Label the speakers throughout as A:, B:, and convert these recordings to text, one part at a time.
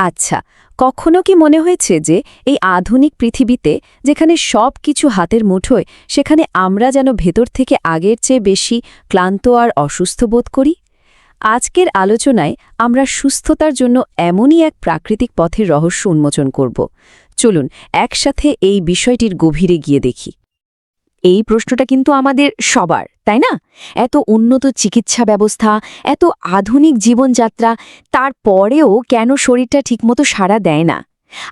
A: আচ্ছা কখনো কি মনে হয়েছে যে এই আধুনিক পৃথিবীতে যেখানে সব কিছু হাতের মুঠোয়, সেখানে আমরা যেন ভেতর থেকে আগের চেয়ে বেশি ক্লান্ত আর অসুস্থ বোধ করি? আজকের আলোচনায় আমরা সুস্থতার জন্য এমনই এক প্রাকৃতিক পথের রহস্য উন্মোচন করব। চলুন, একসাথে এই বিষয়টির গভীরে গিয়ে দেখি। এই প্রশ্নটা কিন্তু আমাদের সবার, তাই না? এত উন্নত চিকিৎসা ব্যবস্থা, এত আধুনিক জীবনযাত্রা, তারপরেও কেন শরীরটা ঠিকমতো সাড়া দেয় না?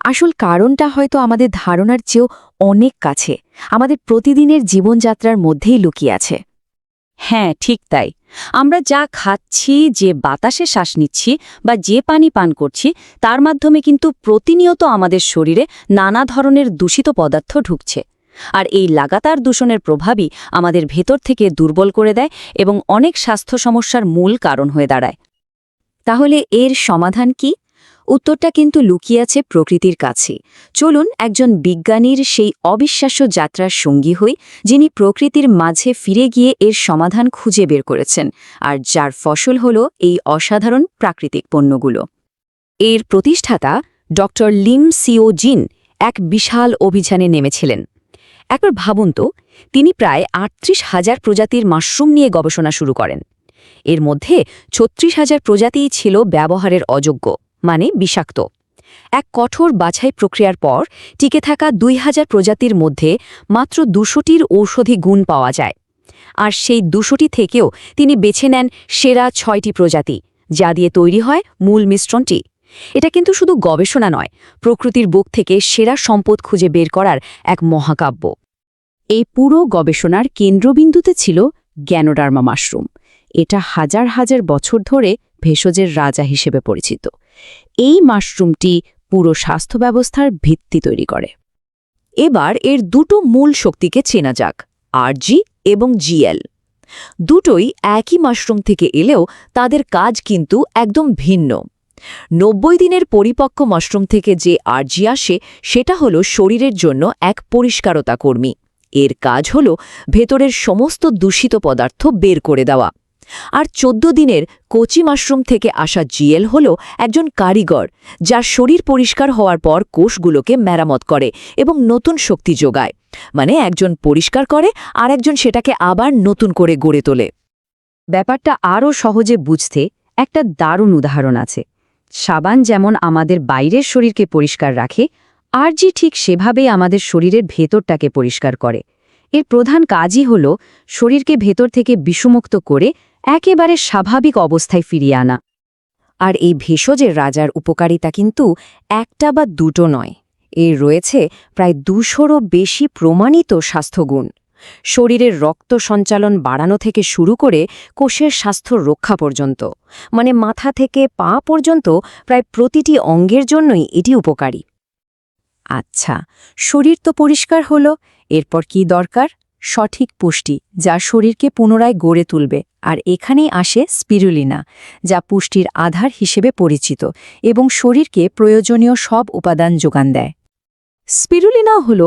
A: আসল কারণটা হয়তো আমাদের ধারণার চেয়েও অনেক কাছে, আমাদের প্রতিদিনের জীবনযাত্রার মধ্যেই লুকিয়ে আছে। হ্যাঁ ঠিক তাই। আমরা যা খাচ্ছি, যে বাতাসে শ্বাস নিচ্ছি বা যে পানি পান করছি, তার মাধ্যমে কিন্তু প্রতিনিয়ত আমাদের শরীরে নানা ধরনের দূষিত পদার্থ ঢুকছে। আর এই লাগাতার দূষণের প্রভাবই আমাদের ভেতর থেকে দুর্বল করে দেয় এবং অনেক স্বাস্থ্য সমস্যার মূল কারণ হয়ে দাঁড়ায়। তাহলে এর সমাধান কি? উত্তরটা কিন্তু লুকিয়ে আছে প্রকৃতির কাছে। চলুন একজন বিজ্ঞানীর সেই অবিশ্বাস্য যাত্রার সঙ্গী হই, যিনি প্রকৃতির মাঝে ফিরে গিয়ে এর সমাধান খুঁজে বের করেছেন, আর যার ফসল হল এই অসাধারণ প্রাকৃতিক পণ্যগুলো। এর প্রতিষ্ঠাতা ড লিম সিও জিন এক বিশাল অভিযানে নেমেছিলেন। একবার ভাবুন তো, তিনি প্রায় আটত্রিশ হাজার প্রজাতির মাশরুম নিয়ে গবেষণা শুরু করেন। এর মধ্যে ছত্রিশ হাজার প্রজাতিই ছিল ব্যবহারের অযোগ্য মানে বিষাক্ত। এক কঠোর বাছাই প্রক্রিয়ার পর টিকে থাকা দুই হাজার প্রজাতির মধ্যে মাত্র দুশোটির ঔষধি গুণ পাওয়া যায়। আর সেই দুশোটি থেকেও তিনি বেছে নেন সেরা ছয়টি প্রজাতি, যা দিয়ে তৈরি হয় মূল মিশ্রণটি। এটা কিন্তু শুধু গবেষণা নয়, প্রকৃতির বুক থেকে সেরা সম্পদ খুঁজে বের করার এক মহাকাব্য। এই পুরো গবেষণার কেন্দ্রবিন্দুতে ছিল গ্যানোডার্মা মাশরুম। এটা হাজার হাজার বছর ধরে ভেষজের রাজা হিসেবে পরিচিত। এই মাশরুমটি পুরো স্বাস্থ্য ব্যবস্থার ভিত্তি তৈরি করে। এবার এর দুটো মূল শক্তিকে চেনা যাক, আরজি এবং জিএল। দুটোই একই মাশরুম থেকে এলেও তাদের কাজ কিন্তু একদম ভিন্ন। নব্বই দিনের পরিপক্ক মাশরুম থেকে যে আর্জি আসে, সেটা হলো শরীরের জন্য এক পরিষ্কারতা কর্মী। এর কাজ হল ভেতরের সমস্ত দূষিত পদার্থ বের করে দেওয়া। আর চোদ্দ দিনের কচি মাশরুম থেকে আসা জিএল হল একজন কারিগর, যার শরীর পরিষ্কার হওয়ার পর কোষগুলোকে মেরামত করে এবং নতুন শক্তি যোগায়। মানে একজন পরিষ্কার করে, আর একজন সেটাকে আবার নতুন করে গড়ে তোলে। ব্যাপারটা আরও সহজে বুঝতে একটা দারুণ উদাহরণ আছে। সাবান যেমন আমাদের বাইরের শরীরকে পরিষ্কার রাখে, আর জি ঠিক সেভাবেই আমাদের শরীরের ভেতরটাকে পরিষ্কার করে। এর প্রধান কাজই হল শরীরকে ভেতর থেকে বিষমুক্ত করে একেবারে স্বাভাবিক অবস্থায় ফিরিয়ে আনা। আর এই ভেষজের রাজার উপকারিতা কিন্তু একটা বা দুটো নয়। এর রয়েছে প্রায় দুশোরও বেশি প্রমাণিত স্বাস্থ্যগুণ। শরীরের রক্ত সঞ্চালন বাড়ানো থেকে শুরু করে কোষের স্বাস্থ্য রক্ষা পর্যন্ত মানে মাথা থেকে পা পর্যন্ত প্রায় প্রতিটি অঙ্গের জন্যই এটি উপকারী। আচ্ছা শরীর তো পরিষ্কার হলো, এরপর কি দরকার? সঠিক পুষ্টি, যা শরীরকে পুনরায় গড়ে তুলবে, আর এখানেই আসে স্পিরুলিনা, যা পুষ্টির আধার হিসেবে পরিচিত এবং শরীরকে প্রয়োজনীয় সব উপাদান যোগান দেয়। স্পিরুলিনা হল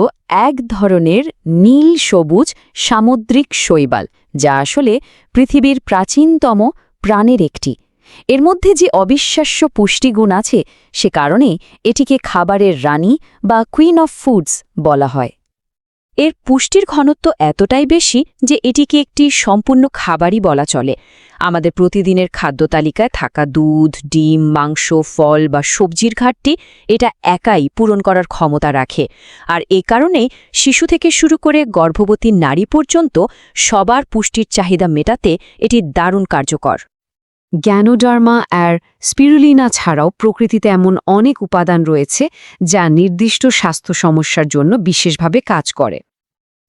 A: এক ধরনের নীল সবুজ সামুদ্রিক শৈবাল, যা আসলে পৃথিবীর প্রাচীনতম প্রাণের একটি। এর মধ্যে যে অবিশ্বাস্য পুষ্টিগুণ আছে, সে কারণে এটিকে খাবারের রানী বা কুইন অফ ফুডস বলা হয়। এর পুষ্টির ঘনত্ব এতটাই বেশি যে এটিকে একটি সম্পূর্ণ খাবারই বলা চলে। আমাদের প্রতিদিনের খাদ্য তালিকায় থাকা দুধ, ডিম, মাংস, ফল বা সবজির ঘাটতি এটা একাই পূরণ করার ক্ষমতা রাখে। আর এ কারণে শিশু থেকে শুরু করে গর্ভবতী নারী পর্যন্ত সবার পুষ্টির চাহিদা মেটাতে এটি দারুণ কার্যকর। গ্যানোডার্মা আর স্পিরুলিনা ছাড়াও প্রকৃতিতে এমন অনেক উপাদান রয়েছে যা নির্দিষ্ট স্বাস্থ্য সমস্যার জন্য বিশেষভাবে কাজ করে।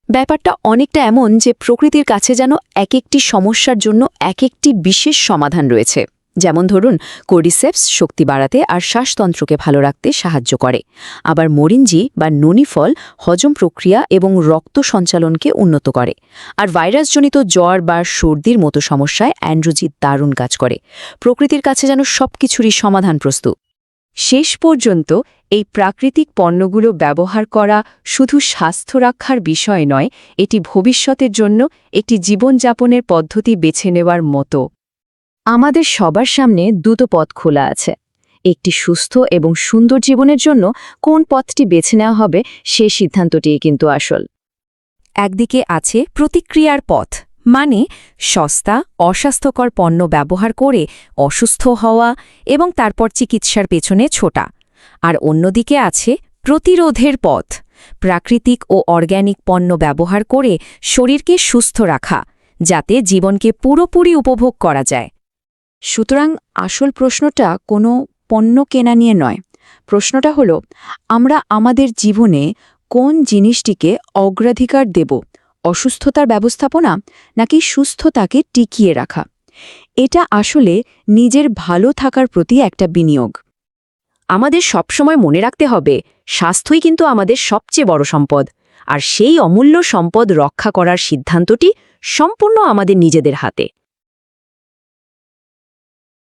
A: ব্যাপারটা অনেকটা এমন যে প্রকৃতির কাছে যেন এক একটি সমস্যার জন্য এক একটি বিশেষ সমাধান রয়েছে। যেমন ধরুন কোডিসেপস শক্তি বাড়াতে আর শ্বাসতন্ত্রকে ভালো রাখতে সাহায্য করে। আবার মরিঞ্জি বা ননিফল হজম প্রক্রিয়া এবং রক্ত সঞ্চালনকে উন্নত করে। আর ভাইরাসজনিত জ্বর বা সর্দির মতো সমস্যায় অ্যান্ড্রোজি দারুণ কাজ করে। প্রকৃতির কাছে যেন সব কিছুরই সমাধান প্রস্তুত। শেষ পর্যন্ত এই প্রাকৃতিক পণ্যগুলো ব্যবহার করা শুধু স্বাস্থ্য রক্ষার বিষয় নয়, এটি ভবিষ্যতের জন্য একটি জীবনযাপনের পদ্ধতি বেছে নেওয়ার মতো। আমাদের সবার সামনে দুটো পথ খোলা আছে। একটি সুস্থ এবং সুন্দর জীবনের জন্য কোন পথটি বেছে নেওয়া হবে সে সিদ্ধান্তটি কিন্তু আসল। একদিকে আছে প্রতিক্রিয়ার পথ মানে সস্তা, অস্বাস্থ্যকর পণ্য ব্যবহার করে অসুস্থ হওয়া এবং তারপর চিকিৎসার পেছনে ছোটা। আর অন্যদিকে আছে প্রতিরোধের পথ, প্রাকৃতিক ও অর্গ্যানিক পণ্য ব্যবহার করে শরীরকে সুস্থ রাখা, যাতে জীবনকে পুরোপুরি উপভোগ করা যায়। সুতরাং আসল প্রশ্নটা কোনো পণ্য কেনা নিয়ে নয়। প্রশ্নটা হলো, আমরা আমাদের জীবনে কোন জিনিসটিকে অগ্রাধিকার দেব? অসুস্থতার ব্যবস্থাপনা নাকি সুস্থতাকে টিকিয়ে রাখা? এটা আসলে নিজের ভালো থাকার প্রতি একটা বিনিয়োগ। আমাদের সবসময় মনে রাখতে হবে, স্বাস্থ্যই কিন্তু আমাদের সবচেয়ে বড় সম্পদ, আর সেই অমূল্য সম্পদ রক্ষা করার সিদ্ধান্তটি সম্পূর্ণ আমাদের নিজেদের হাতে।